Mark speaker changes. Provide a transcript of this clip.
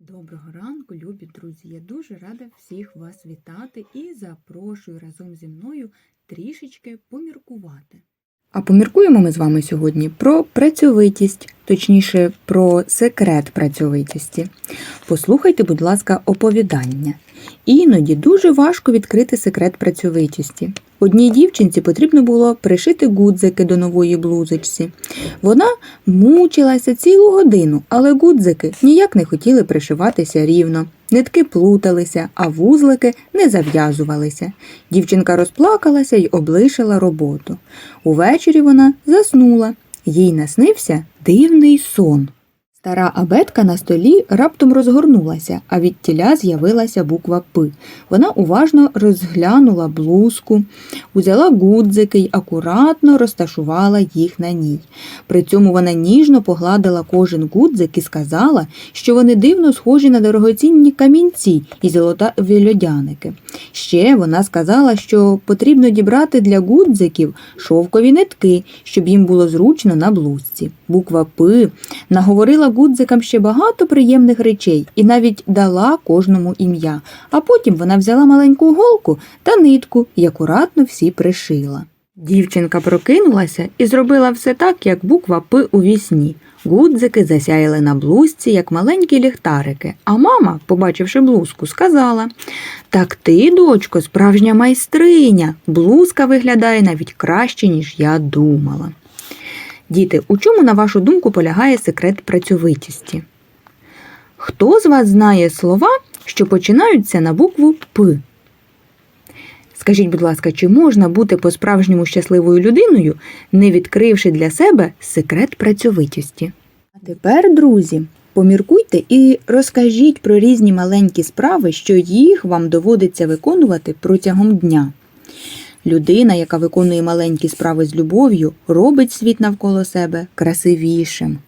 Speaker 1: Доброго ранку, любі друзі! Я дуже рада всіх вас вітати і запрошую разом зі мною трішечки поміркувати. А поміркуємо ми з вами сьогодні про працьовитість, точніше, про секрет працьовитісті. Послухайте, будь ласка, оповідання. Іноді дуже важко відкрити секрет працьовитісті. Одній дівчинці потрібно було пришити гудзики до нової блузочці. Вона мучилася цілу годину, але гудзики ніяк не хотіли пришиватися рівно. Нитки плуталися, а вузлики не зав'язувалися. Дівчинка розплакалася й облишила роботу. Увечері вона заснула. Їй наснився дивний сон. Стара абетка на столі раптом розгорнулася, а від тіля з'явилася буква П. Вона уважно розглянула блузку, узяла гудзики й акуратно розташувала їх на ній. При цьому вона ніжно погладила кожен гудзик і сказала, що вони дивно схожі на дорогоцінні камінці і золотаві льодяники. Ще вона сказала, що потрібно дібрати для гудзиків шовкові нитки, щоб їм було зручно на блузці. Буква П наговорила гудзикам ще багато приємних речей і навіть дала кожному ім'я. А потім вона взяла маленьку голку та нитку і акуратно всі пришила. Дівчинка прокинулася і зробила все так, як буква П у вісні. Гудзики засяяли на блузці, як маленькі ліхтарики, а мама, побачивши блузку, сказала Так ти, дочко, справжня майстриня. Блузка виглядає навіть краще, ніж я думала. Діти, у чому, на вашу думку, полягає секрет працьовитісті? Хто з вас знає слова, що починаються на букву П? Скажіть, будь ласка, чи можна бути по-справжньому щасливою людиною, не відкривши для себе секрет працьовитості? А тепер, друзі, поміркуйте і розкажіть про різні маленькі справи, що їх вам доводиться виконувати протягом дня. Людина, яка виконує маленькі справи з любов'ю, робить світ навколо себе красивішим.